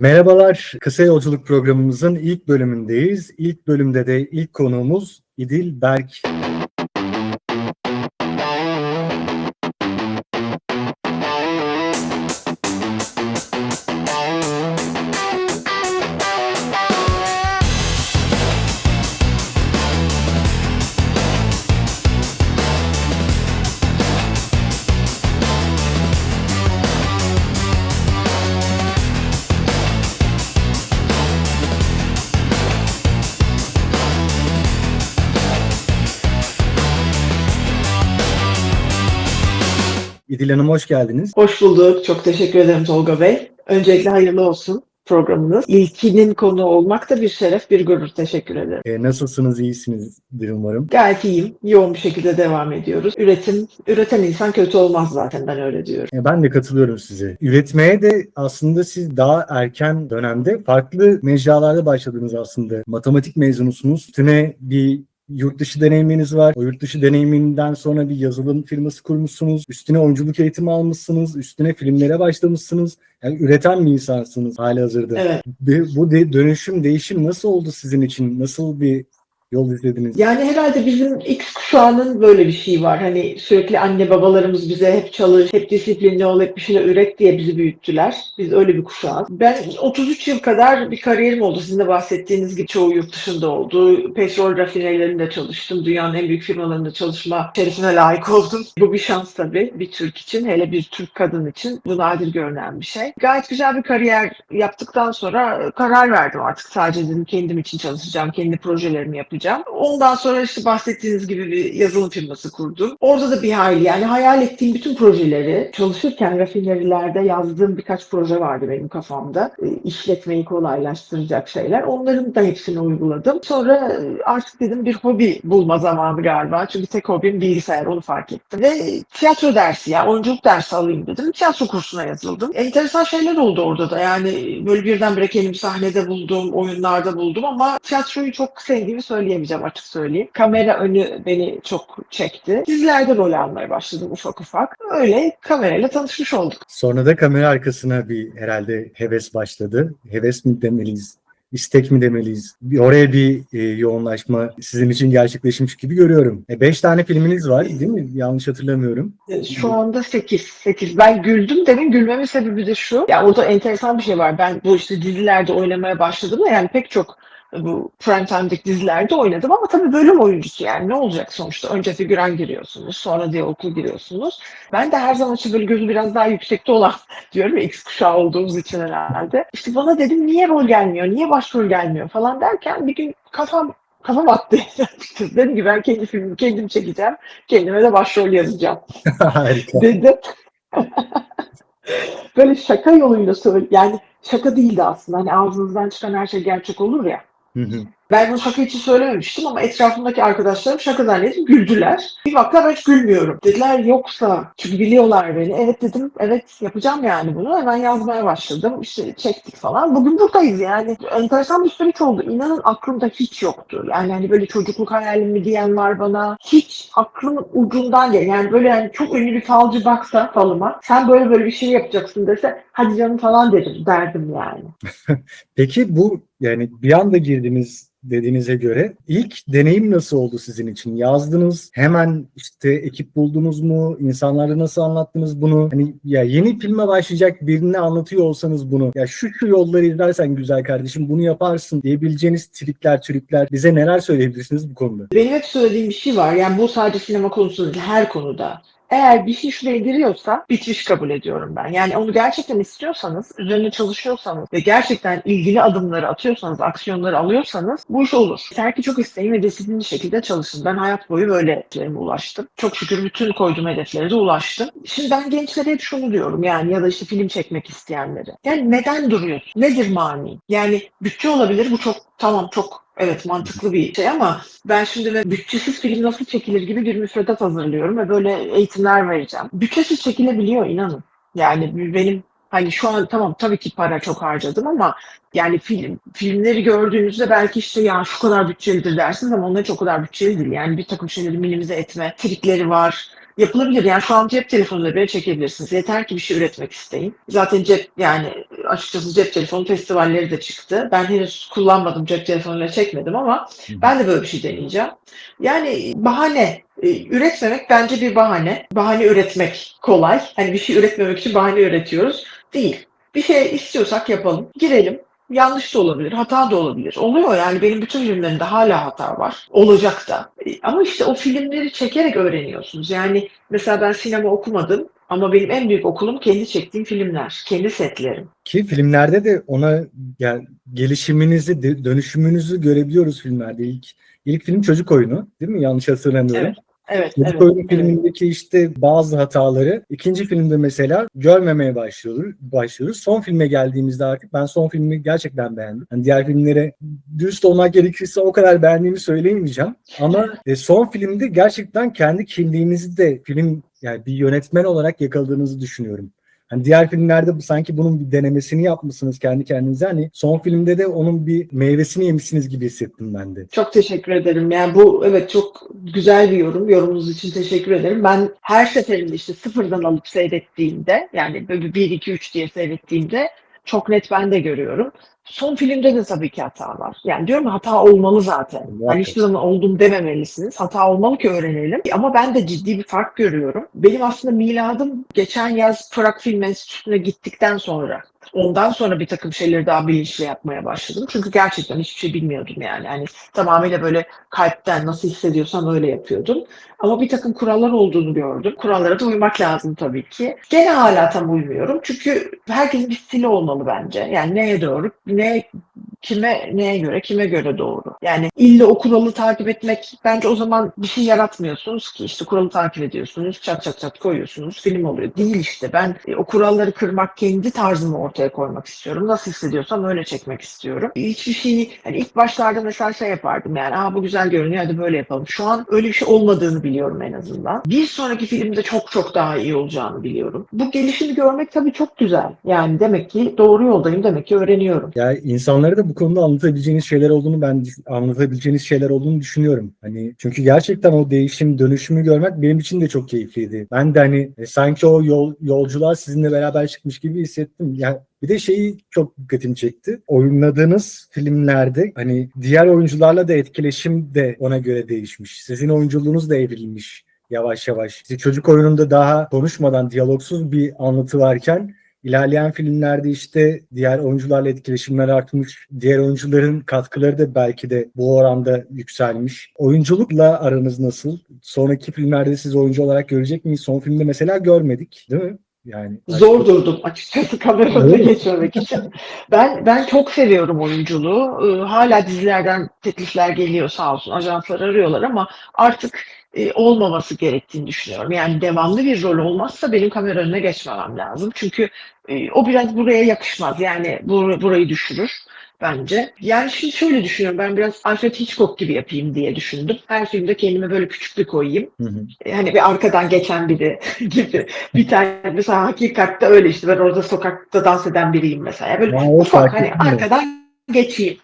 Merhabalar, Kısa Yolculuk programımızın ilk bölümündeyiz. İlk bölümde de ilk konuğumuz İdil Berk. İdil Hanım hoş geldiniz. Hoş bulduk. Çok teşekkür ederim Tolga Bey. Öncelikle hayırlı olsun programınız. İlkinin konu olmak da bir şeref, bir gurur. Teşekkür ederim. Ee, nasılsınız, iyisinizdir umarım. Gayet iyiyim. Yoğun bir şekilde devam ediyoruz. Üretim, üreten insan kötü olmaz zaten ben öyle diyorum. Ee, ben de katılıyorum size. Üretmeye de aslında siz daha erken dönemde farklı mecralarda başladınız aslında. Matematik mezunusunuz. Üstüne bir yurt dışı deneyiminiz var. O yurt dışı deneyiminden sonra bir yazılım firması kurmuşsunuz. Üstüne oyunculuk eğitimi almışsınız. Üstüne filmlere başlamışsınız. Yani üreten bir insansınız hali hazırda. Evet. Bu de- dönüşüm, değişim nasıl oldu sizin için? Nasıl bir yol izlediniz? Yani herhalde bizim X kuşağının böyle bir şey var. Hani sürekli anne babalarımız bize hep çalış, hep disiplinli ol, hep bir şeyler üret diye bizi büyüttüler. Biz öyle bir kuşağız. Ben 33 yıl kadar bir kariyerim oldu. Sizin de bahsettiğiniz gibi çoğu yurt dışında oldu. Petrol rafinerilerinde çalıştım. Dünyanın en büyük firmalarında çalışma şerefine layık oldum. Bu bir şans tabii bir Türk için. Hele bir Türk kadın için. Bu nadir görünen bir şey. Gayet güzel bir kariyer yaptıktan sonra karar verdim artık. Sadece dedim kendim için çalışacağım. Kendi projelerimi yapacağım. Ondan sonra işte bahsettiğiniz gibi bir yazılım firması kurdum. Orada da bir hayli yani hayal ettiğim bütün projeleri çalışırken rafinerilerde yazdığım birkaç proje vardı benim kafamda. E, işletmeyi kolaylaştıracak şeyler. Onların da hepsini uyguladım. Sonra e, artık dedim bir hobi bulma zamanı galiba. Çünkü tek hobim bilgisayar onu fark ettim. Ve tiyatro dersi yani oyunculuk dersi alayım dedim. Tiyatro kursuna yazıldım. Enteresan şeyler oldu orada da. Yani böyle birdenbire kendimi sahnede buldum, oyunlarda buldum ama tiyatroyu çok sevdiğimi söyleyemeyeceğim açık söyleyeyim. Kamera önü beni çok çekti. Dizilerde rol almaya başladım ufak ufak. Öyle kamerayla tanışmış olduk. Sonra da kamera arkasına bir herhalde heves başladı. Heves mi demeliyiz? İstek mi demeliyiz? Bir oraya bir e, yoğunlaşma sizin için gerçekleşmiş gibi görüyorum. E, beş tane filminiz var değil mi? Yanlış hatırlamıyorum. Şu anda 8. 8. Ben güldüm demin gülmemin sebebi de şu. Ya orada enteresan bir şey var. Ben bu işte dizilerde oynamaya başladım da yani pek çok bu prime time'daki dizilerde oynadım ama tabii bölüm oyuncusu yani ne olacak sonuçta? Önce figüran giriyorsunuz, sonra diyaloglu giriyorsunuz. Ben de her zaman için böyle gözü biraz daha yüksekte olan diyorum ya X kuşağı olduğumuz için herhalde. İşte bana dedim niye rol gelmiyor, niye başrol gelmiyor falan derken bir gün kafam kafam attı. dedim ki ben kendi filmimi kendim çekeceğim. Kendime de başrol yazacağım dedim. Böyle şaka yoluyla söyle yani şaka değildi aslında. Hani ağzınızdan çıkan her şey gerçek olur ya. Hı hı. Ben bunu şaka için söylememiştim ama etrafımdaki arkadaşlarım şaka zannedip güldüler. Bir baktılar ben hiç gülmüyorum. Dediler yoksa çünkü biliyorlar beni. Evet dedim evet yapacağım yani bunu. Hemen yazmaya başladım. İşte çektik falan. Bugün buradayız yani. Enteresan bir süreç oldu. İnanın aklımda hiç yoktu. Yani hani böyle çocukluk hayalim mi diyen var bana. Hiç aklımın ucundan gel. Yani böyle yani çok ünlü bir falcı baksa falıma. Sen böyle böyle bir şey yapacaksın dese hadi canım falan dedim derdim yani. Peki bu yani bir anda girdiniz dediğinize göre ilk deneyim nasıl oldu sizin için? Yazdınız, hemen işte ekip buldunuz mu? İnsanlara nasıl anlattınız bunu? Hani ya yeni filme başlayacak birine anlatıyor olsanız bunu. Ya şu şu yolları izlersen güzel kardeşim bunu yaparsın diyebileceğiniz trikler, trikler bize neler söyleyebilirsiniz bu konuda? Benim hep söylediğim bir şey var. Yani bu sadece sinema konusunda değil, her konuda. Eğer bir şuraya giriyorsa bitmiş kabul ediyorum ben. Yani onu gerçekten istiyorsanız, üzerine çalışıyorsanız ve gerçekten ilgili adımları atıyorsanız, aksiyonları alıyorsanız bu iş olur. Yeter ki çok isteyin ve disiplinli şekilde çalışın. Ben hayat boyu böyle hedeflerime ulaştım. Çok şükür bütün koyduğum hedeflere de ulaştım. Şimdi ben gençlere hep şunu diyorum yani ya da işte film çekmek isteyenlere. Yani neden duruyorsun? Nedir mani? Yani bütçe olabilir bu çok tamam çok Evet mantıklı bir şey ama ben şimdi ve bütçesiz film nasıl çekilir gibi bir müfredat hazırlıyorum ve böyle eğitimler vereceğim. Bütçesiz çekilebiliyor inanın. Yani benim hani şu an tamam tabii ki para çok harcadım ama yani film filmleri gördüğünüzde belki işte ya şu kadar bütçelidir dersiniz ama onlar o kadar bütçeli değil. Yani bir takım şeyleri minimize etme trikleri var. Yapılabilir. Yani şu an cep telefonuyla bile çekebilirsiniz. Yeter ki bir şey üretmek isteyin. Zaten cep yani açıkçası cep telefonu festivalleri de çıktı. Ben henüz kullanmadım cep telefonuyla çekmedim ama ben de böyle bir şey deneyeceğim. Yani bahane e, üretmemek bence bir bahane. Bahane üretmek kolay. Hani bir şey üretmemek için bahane üretiyoruz. Değil. Bir şey istiyorsak yapalım. Girelim. Yanlış da olabilir, hata da olabilir. Oluyor yani benim bütün filmlerimde hala hata var. Olacak da. E, Ama işte o filmleri çekerek öğreniyorsunuz. Yani mesela ben sinema okumadım ama benim en büyük okulum kendi çektiğim filmler, kendi setlerim. Ki filmlerde de ona yani gelişiminizi, dönüşümünüzü görebiliyoruz filmlerde. İlk ilk film Çocuk Oyunu, değil mi? Yanlış hatırlamıyorum. Evet. Evet, evet. Evet. filmindeki işte bazı hataları ikinci filmde mesela görmemeye başlıyoruz. başlıyoruz. Son filme geldiğimizde artık ben son filmi gerçekten beğendim. Hani diğer filmlere dürüst olmak gerekirse o kadar beğendiğimi söyleyemeyeceğim. Ama e, son filmde gerçekten kendi kimliğinizi de film yani bir yönetmen olarak yakaladığınızı düşünüyorum. Hani diğer filmlerde sanki bunun bir denemesini yapmışsınız kendi kendinize. Hani son filmde de onun bir meyvesini yemişsiniz gibi hissettim ben de. Çok teşekkür ederim. Yani bu evet çok güzel bir yorum. Yorumunuz için teşekkür ederim. Ben her seferinde işte sıfırdan alıp seyrettiğimde yani böyle 1 2 3 diye seyrettiğimde çok net ben de görüyorum. Son filmde de tabii ki hata var. Yani diyorum hata olmalı zaten. Hani hiçbir zaman oldum dememelisiniz. Hata olmalı ki öğrenelim. Ama ben de ciddi bir fark görüyorum. Benim aslında miladım geçen yaz Prag Film Enstitüsü'ne gittikten sonra. Ondan sonra bir takım şeyleri daha bilinçli yapmaya başladım. Çünkü gerçekten hiçbir şey bilmiyordum yani. Hani tamamıyla böyle kalpten nasıl hissediyorsam öyle yapıyordum. Ama bir takım kurallar olduğunu gördüm. Kurallara da uymak lazım tabii ki. Gene hala tam uymuyorum. Çünkü herkesin bir stili olmalı bence. Yani neye doğru, ne kime neye göre, kime göre doğru. Yani illa o kuralı takip etmek bence o zaman bir şey yaratmıyorsunuz ki. işte kuralı takip ediyorsunuz, çat çat çat koyuyorsunuz, film oluyor. Değil işte. Ben e, o kuralları kırmak, kendi tarzımı ortaya koymak istiyorum. Nasıl hissediyorsam öyle çekmek istiyorum. Hiçbir şeyi, hani ilk başlarda mesela şey yapardım yani, aa bu güzel görünüyor hadi böyle yapalım. Şu an öyle bir şey olmadığını biliyorum en azından. Bir sonraki filmde çok çok daha iyi olacağını biliyorum. Bu gelişimi görmek tabii çok güzel. Yani demek ki doğru yoldayım, demek ki öğreniyorum. Yani insanlara da bu konuda anlatabileceğiniz şeyler olduğunu ben anlatabileceğiniz şeyler olduğunu düşünüyorum. Hani çünkü gerçekten o değişim, dönüşümü görmek benim için de çok keyifliydi. Ben de hani e, sanki o yol yolculuğa sizinle beraber çıkmış gibi hissettim. Yani bir de şeyi çok dikkatimi çekti. Oynadığınız filmlerde hani diğer oyuncularla da etkileşim de ona göre değişmiş. Sizin oyunculuğunuz da evrilmiş yavaş yavaş. İşte çocuk oyununda daha konuşmadan diyalogsuz bir anlatı varken İlerleyen filmlerde işte diğer oyuncularla etkileşimler artmış. Diğer oyuncuların katkıları da belki de bu oranda yükselmiş. Oyunculukla aranız nasıl? Sonraki filmlerde siz oyuncu olarak görecek miyiz? Son filmde mesela görmedik değil mi? Yani Zor durdum açıkçası mi? geçmemek için. Ben ben çok seviyorum oyunculuğu. Ee, hala dizilerden teklifler geliyor sağ olsun. Ajanslar arıyorlar ama artık e, olmaması gerektiğini düşünüyorum. Yani devamlı bir rol olmazsa benim kamera önüne geçmemem lazım. Çünkü e, o biraz buraya yakışmaz. Yani bur- burayı düşürür bence. Yani şimdi şöyle düşünüyorum. Ben biraz Alfred Hitchcock gibi yapayım diye düşündüm. Her filmde kendime böyle küçük bir koyayım. Hı hı. E, Hani bir arkadan geçen biri gibi. Bir tane mesela hakikatte öyle işte ben orada sokakta dans eden biriyim mesela. Böyle o ufak hani etmiyor. arkadan geçeyim.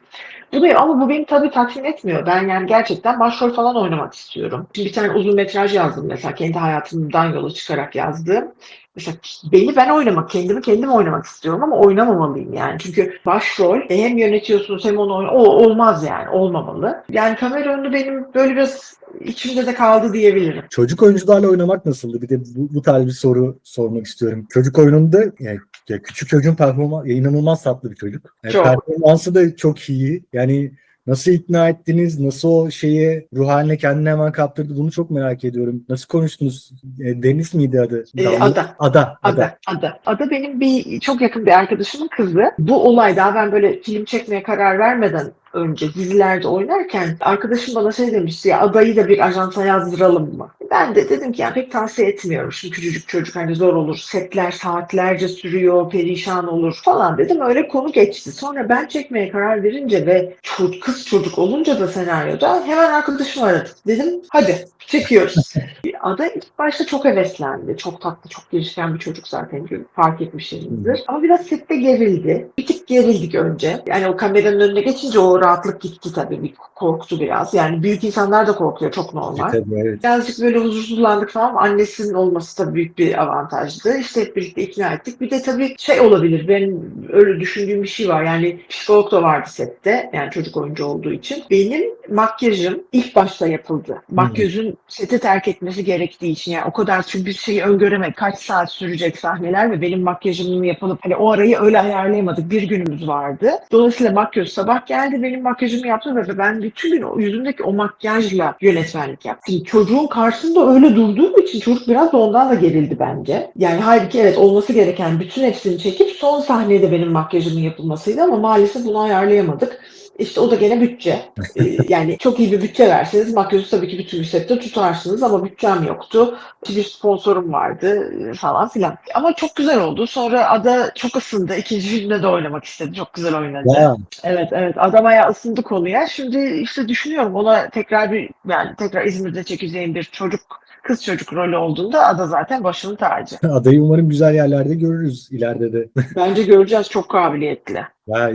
Bu da ama bu beni tabii tatmin etmiyor. Ben yani gerçekten başrol falan oynamak istiyorum. Şimdi bir tane uzun metraj yazdım mesela kendi hayatımdan yola çıkarak yazdığım. Mesela beni ben oynamak, kendimi kendim oynamak istiyorum ama oynamamalıyım yani. Çünkü başrol e, hem yönetiyorsunuz hem onu o olmaz yani olmamalı. Yani kamera önü benim böyle biraz içimde de kaldı diyebilirim. Çocuk oyuncularla oynamak nasıldı? Bir de bu, bu tarz bir soru sormak istiyorum. Çocuk oyununda yani, ya küçük çocuğun performansı inanılmaz tatlı bir çocuk. Yani Çok. performansı da çok iyi. Yani nasıl ikna ettiniz? Nasıl o şeye ruh haline kendini hemen kaptırdı? Bunu çok merak ediyorum. Nasıl konuştunuz? E, Deniz miydi adı? E, Damla- Ada. Ada. Ada. Ada, Ada. Ada benim bir çok yakın bir arkadaşımın kızı. Bu olay daha ben böyle film çekmeye karar vermeden önce dizilerde oynarken arkadaşım bana şey demişti ya adayı da bir ajansa yazdıralım mı? Ben de dedim ki yani pek tavsiye etmiyorum. Şimdi küçücük çocuk hani zor olur. Setler saatlerce sürüyor, perişan olur falan dedim. Öyle konu geçti. Sonra ben çekmeye karar verince ve çocuk, kız çocuk olunca da senaryoda hemen arkadaşımı aradım. Dedim hadi çekiyoruz. Ada ilk başta çok heveslendi. Çok tatlı, çok girişken bir çocuk zaten fark etmişsinizdir. Ama biraz sette gerildi. Bir tık gerildik önce. Yani o kameranın önüne geçince o rahatlık gitti tabii. Bir korktu biraz. Yani büyük insanlar da korkuyor. Çok normal. Tabii, evet. Birazcık böyle huzursuzlandık falan. ama Annesinin olması da büyük bir avantajdı. İşte hep birlikte ikna ettik. Bir de tabii şey olabilir. Benim öyle düşündüğüm bir şey var. Yani psikolog da vardı sette. Yani çocuk oyuncu olduğu için. Benim makyajım ilk başta yapıldı. Makyajın seti terk etmesi gerektiği için. Yani o kadar çünkü bir şeyi öngöremedik. Kaç saat sürecek sahneler ve benim makyajımın yapılıp hani o arayı öyle ayarlayamadık. Bir günümüz vardı. Dolayısıyla makyaj sabah geldi. Benim makyajımı yaptı ve ben bütün gün yüzümdeki o makyajla yönetmenlik yaptım. Çocuğun karşısında öyle durduğum için çocuk biraz da ondan da gerildi bence. Yani halbuki evet olması gereken bütün hepsini çekip son sahnede benim makyajımın yapılmasıydı ama maalesef bunu ayarlayamadık. İşte o da gene bütçe. Ee, yani çok iyi bir bütçe verseniz makyajı tabii ki bütün bir sette tutarsınız ama bütçem yoktu. Bir sponsorum vardı e, falan filan. Ama çok güzel oldu. Sonra Ada çok ısındı. İkinci filmde de oynamak istedi. Çok güzel oynadı. Ya, Evet evet adamaya ısındı konuya. Şimdi işte düşünüyorum ona tekrar bir yani tekrar İzmir'de çekeceğim bir çocuk kız çocuk rolü olduğunda Ada zaten başının tacı. adayı umarım güzel yerlerde görürüz ileride de. Bence göreceğiz çok kabiliyetli. Ya,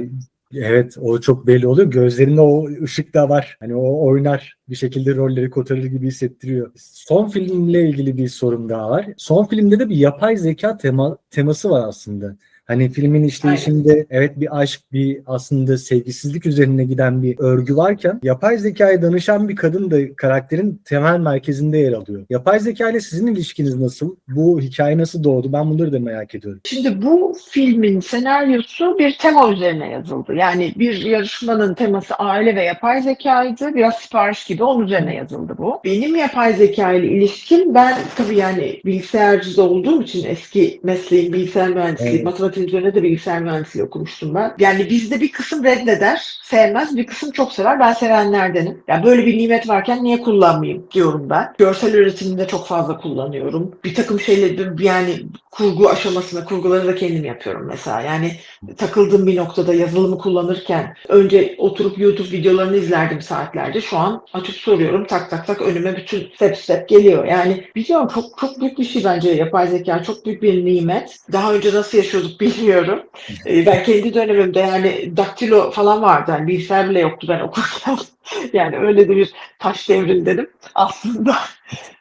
evet o çok belli oluyor. Gözlerinde o ışık da var. Hani o oynar bir şekilde rolleri kotarır gibi hissettiriyor. Son filmle ilgili bir sorum daha var. Son filmde de bir yapay zeka tema, teması var aslında. Hani filmin işleyişinde evet bir aşk, bir aslında sevgisizlik üzerine giden bir örgü varken yapay zekaya danışan bir kadın da karakterin temel merkezinde yer alıyor. Yapay zeka ile sizin ilişkiniz nasıl? Bu hikaye nasıl doğdu? Ben bunları da merak ediyorum. Şimdi bu filmin senaryosu bir tema üzerine yazıldı. Yani bir yarışmanın teması aile ve yapay zekaydı. Biraz sipariş gibi onun üzerine yazıldı bu. Benim yapay zeka ile ilişkim ben tabii yani bilgisayarcı olduğum için eski mesleğim bilgisayar mühendisliği, Evet. matematik üzerine de bilgisayar mühendisliği okumuştum ben. Yani bizde bir kısım reddeder, sevmez, bir kısım çok sever. Ben sevenlerdenim. Yani böyle bir nimet varken niye kullanmayayım diyorum ben. Görsel üretiminde çok fazla kullanıyorum. Bir takım şeyleri yani kurgu aşamasında kurguları da kendim yapıyorum mesela. Yani takıldığım bir noktada yazılımı kullanırken önce oturup YouTube videolarını izlerdim saatlerce. Şu an açıp soruyorum tak tak tak önüme bütün step step geliyor. Yani biliyorum çok çok büyük bir şey bence yapay zeka. Çok büyük bir nimet. Daha önce nasıl yaşıyorduk bilmiyorum. Ee, ben kendi dönemimde yani daktilo falan vardı. Yani bilgisayar bile yoktu ben okurken. yani öyle de bir taş devrindenim aslında.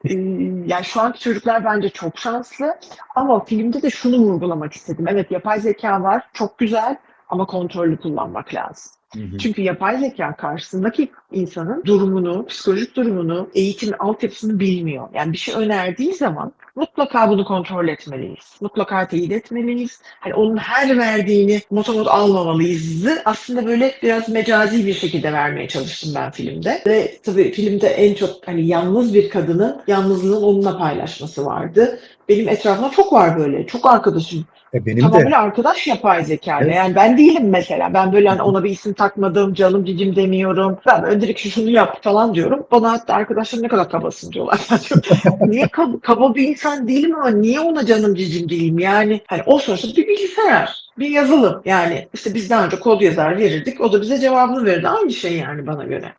Ee, yani şu anki çocuklar bence çok şanslı. Ama filmde de şunu vurgulamak istedim. Evet yapay zeka var. Çok güzel ama kontrollü kullanmak lazım. Çünkü yapay zeka karşısındaki insanın durumunu, psikolojik durumunu, eğitim altyapısını bilmiyor. Yani bir şey önerdiği zaman mutlaka bunu kontrol etmeliyiz. Mutlaka teyit etmeliyiz. Hani onun her verdiğini motomot almamalıyız. Aslında böyle biraz mecazi bir şekilde vermeye çalıştım ben filmde. Ve tabii filmde en çok hani yalnız bir kadının yalnızlığını onunla paylaşması vardı. Benim etrafımda çok var böyle. Çok arkadaşım E benim de Tamamıyla arkadaş yapay zeka. Evet. Yani ben değilim mesela. Ben böyle hani ona bir isim takmadım, canım cicim demiyorum. Ben öncelik şu şunu yap falan diyorum. Bana hatta arkadaşlarım ne kadar kabasın diyorlar. Niye kab- kaba bir insan değilim ama niye ona canım cicim diyeyim? Yani hani o sonuçta bir bilgisayar. Bir yazılım yani işte biz daha önce kod yazar verirdik o da bize cevabını verirdi aynı şey yani bana göre.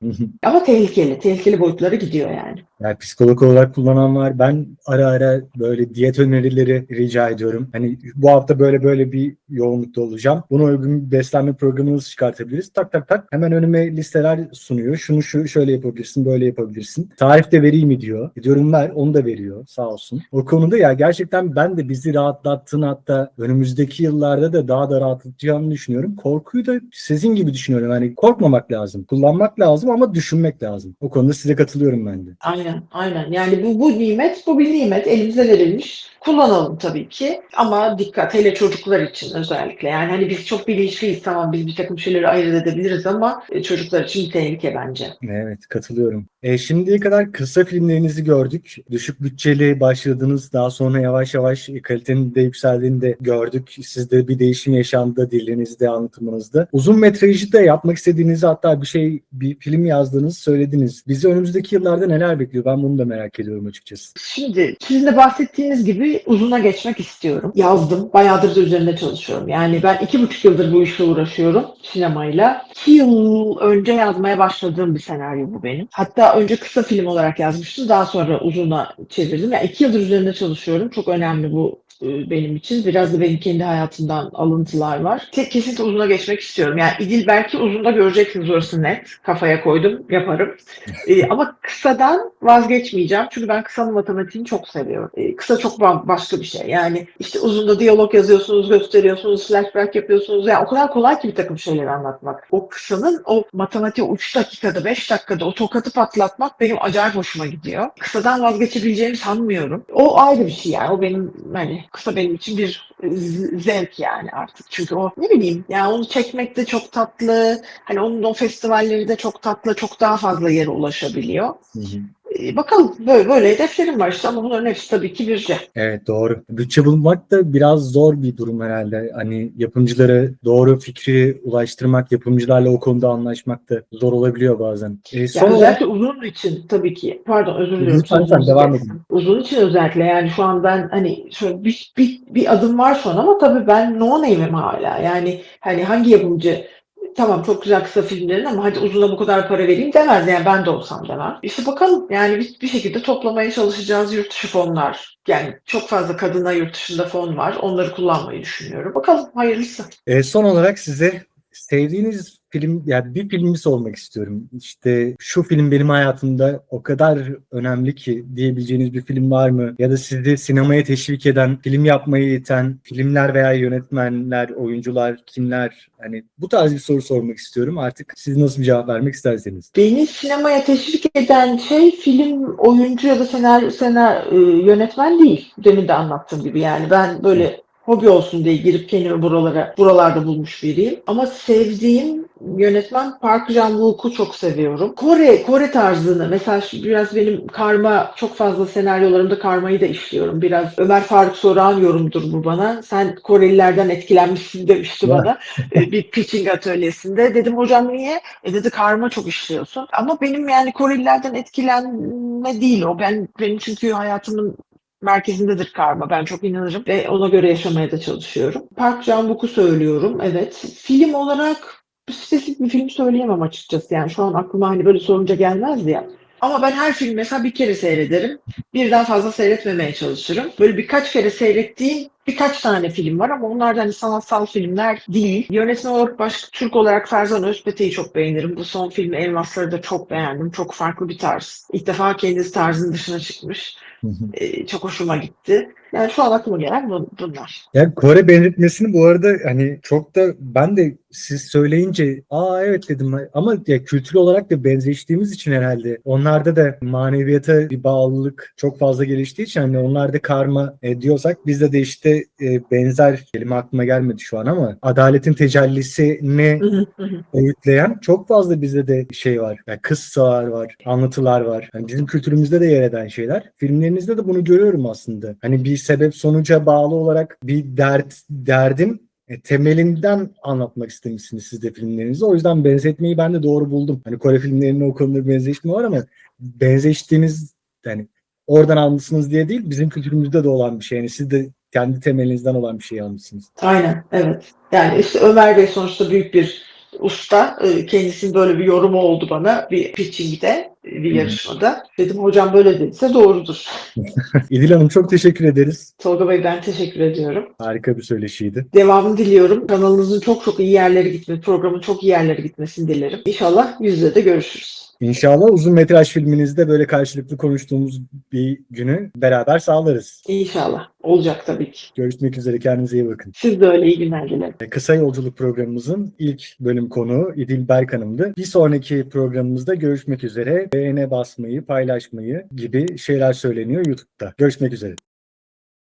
Ama tehlikeli, tehlikeli boyutlara gidiyor yani. Yani psikolog olarak kullanan var. Ben ara ara böyle diyet önerileri rica ediyorum. Hani bu hafta böyle böyle bir yoğunlukta olacağım. Buna uygun beslenme programı nasıl çıkartabiliriz? Tak tak tak hemen önüme listeler sunuyor. Şunu şu şöyle yapabilirsin, böyle yapabilirsin. Tarif de vereyim mi diyor. E Diyorum ver, onu da veriyor sağ olsun. O konuda ya gerçekten ben de bizi rahatlattığını hatta önümüzdeki yıllarda da daha da rahatlatacağını düşünüyorum. Korkuyu da sizin gibi düşünüyorum. Yani korkmamak lazım. Kullanmak lazım ama düşünmek lazım. O konuda size katılıyorum ben de. Aynen, aynen. Yani bu, bu nimet, bu bir nimet. Elimize verilmiş. Kullanalım tabii ki. Ama dikkat, hele çocuklar için özellikle. Yani hani biz çok bilinçliyiz tamam biz bir takım şeyleri ayırt edebiliriz ama e, çocuklar için bir tehlike bence. Evet katılıyorum. E, şimdiye kadar kısa filmlerinizi gördük. Düşük bütçeli başladınız. Daha sonra yavaş yavaş kalitenin de yükseldiğini de gördük. Sizde bir değişim yaşandı dilinizde, anlatımınızda. Uzun metrajı da yapmak istediğinizi hatta bir şey, bir film yazdığınızı söylediniz. Bizi önümüzdeki yıllarda neler bekliyor? Ben bunu da merak ediyorum açıkçası. Şimdi sizin de bahsettiğiniz gibi uzuna geçmek istiyorum. Yazdım. Bayağıdır da üzerinde çalışıyorum. Yani ben iki buçuk yıldır bu işle uğraşıyorum sinemayla. İki yıl önce yazmaya başladığım bir senaryo bu benim. Hatta önce kısa film olarak yazmıştım. Daha sonra uzuna çevirdim. Yani iki yıldır üzerinde çalışıyorum. Çok önemli bu benim için. Biraz da benim kendi hayatımdan alıntılar var. Tek kesinlikle uzuna geçmek istiyorum. Yani İdil belki uzunda göreceksiniz orası net. Kafaya koydum, yaparım. E, ama kısadan vazgeçmeyeceğim. Çünkü ben kısanın matematiğini çok seviyorum. E, kısa çok ba- başka bir şey. Yani işte uzunda diyalog yazıyorsunuz, gösteriyorsunuz, flashback yapıyorsunuz. Yani o kadar kolay ki bir takım şeyleri anlatmak. O kısanın o matematiği 3 dakikada, 5 dakikada o tokatı patlatmak benim acayip hoşuma gidiyor. Kısadan vazgeçebileceğimi sanmıyorum. O ayrı bir şey yani. O benim hani kısa benim için bir z- zevk yani artık. Çünkü o ne bileyim yani onu çekmek de çok tatlı. Hani onun o festivalleri de çok tatlı. Çok daha fazla yere ulaşabiliyor. Hı hı. Ee, bakalım böyle böyle hedeflerim var işte ama bunların hepsi tabii ki bütçe. Evet doğru. Bütçe bulmak da biraz zor bir durum herhalde. Hani yapımcıları doğru fikri ulaştırmak, yapımcılarla o konuda anlaşmak da zor olabiliyor bazen. E, son Yani özellikle uzun için tabii ki. Pardon özür diliyorum. Lütfen, lütfen, devam edin. Uzun için özellikle yani şu an ben hani şöyle bir, bir, bir adım var şu an ama tabii ben no name'im hala. Yani hani hangi yapımcı tamam çok güzel kısa filmlerin ama hadi uzuna bu kadar para vereyim demez yani ben de olsam demem. İşte bakalım yani bir, bir şekilde toplamaya çalışacağız yurt dışı fonlar. Yani çok fazla kadına yurt dışında fon var. Onları kullanmayı düşünüyorum. Bakalım hayırlısı. E, son olarak size sevdiğiniz film, yani bir filmi sormak istiyorum. İşte şu film benim hayatımda o kadar önemli ki diyebileceğiniz bir film var mı? Ya da sizi sinemaya teşvik eden, film yapmayı iten filmler veya yönetmenler, oyuncular kimler? Hani bu tarz bir soru sormak istiyorum. Artık siz nasıl bir cevap vermek isterseniz. Beni sinemaya teşvik eden şey film, oyuncu ya da senaryo, senar, e, yönetmen değil. Demin de anlattığım gibi yani ben böyle hobi olsun diye girip kendimi buralara buralarda bulmuş biriyim. Ama sevdiğim yönetmen Park Chan-wook'u çok seviyorum. Kore Kore tarzını mesela biraz benim karma çok fazla senaryolarımda karmayı da işliyorum. Biraz Ömer Faruk Soran yorumdur bu bana. Sen Korelilerden etkilenmişsin demişti bana e, bir pitching atölyesinde. Dedim hocam niye? E dedi karma çok işliyorsun. Ama benim yani Korelilerden etkilenme değil o. Ben benim çünkü hayatımın merkezindedir karma. Ben çok inanırım ve ona göre yaşamaya da çalışıyorum. Park Chan-wook'u söylüyorum. Evet. Film olarak spesifik bir film söyleyemem açıkçası. Yani şu an aklıma hani böyle sorunca gelmez ya. Ama ben her filmi mesela bir kere seyrederim. Birden fazla seyretmemeye çalışırım. Böyle birkaç kere seyrettiğim birkaç tane film var ama onlar da hani sanatsal filmler değil. Yönetmen olarak başka Türk olarak Ferzan Özpetek'i çok beğenirim. Bu son filmi Elmasları da çok beğendim. Çok farklı bir tarz. İlk defa kendisi tarzının dışına çıkmış. Ee, çok hoşuma gitti. Yani şu an aklıma gelen bu- bunlar. Yani Kore benzetmesini bu arada hani çok da ben de siz söyleyince aa evet dedim ama ya kültür olarak da benzeştiğimiz için herhalde onlarda da maneviyata bir bağlılık çok fazla geliştiği için hani onlarda karma e, diyorsak bizde de işte e, benzer kelime aklıma gelmedi şu an ama adaletin tecellisini öğütleyen çok fazla bizde de şey var. Yani kıssalar var, anlatılar var. Hani bizim kültürümüzde de yer eden şeyler. Filmlerinizde de bunu görüyorum aslında. Hani bir sebep sonuca bağlı olarak bir dert derdin e, temelinden anlatmak istemişsiniz siz de filmlerinizde. O yüzden benzetmeyi ben de doğru buldum. Hani Kore filmlerinde o konuda benzeşme var ama benzeştiğiniz yani oradan almışsınız diye değil bizim kültürümüzde de olan bir şey. Yani siz de kendi temelinizden olan bir şey almışsınız. Aynen, evet. Yani işte Ömer Bey sonuçta büyük bir usta. Ee, Kendisinin böyle bir yorumu oldu bana bir pitching'de, bir yarışmada. Dedim hocam böyle dediyse doğrudur. İdil Hanım çok teşekkür ederiz. Tolga Bey ben teşekkür ediyorum. Harika bir söyleşiydi. Devamını diliyorum. Kanalınızın çok çok iyi yerlere gitmesi, programın çok iyi yerlere gitmesini dilerim. İnşallah yüz yüze de görüşürüz. İnşallah uzun metraj filminizde böyle karşılıklı konuştuğumuz bir günü beraber sağlarız. İnşallah. Olacak tabii ki. Görüşmek üzere kendinize iyi bakın. Siz de öyle iyi günler dilerim. Kısa Yolculuk programımızın ilk bölüm konuğu İdil Berk Hanım'dı. Bir sonraki programımızda görüşmek üzere. Beğene basmayı, paylaşmayı gibi şeyler söyleniyor YouTube'da. Görüşmek üzere.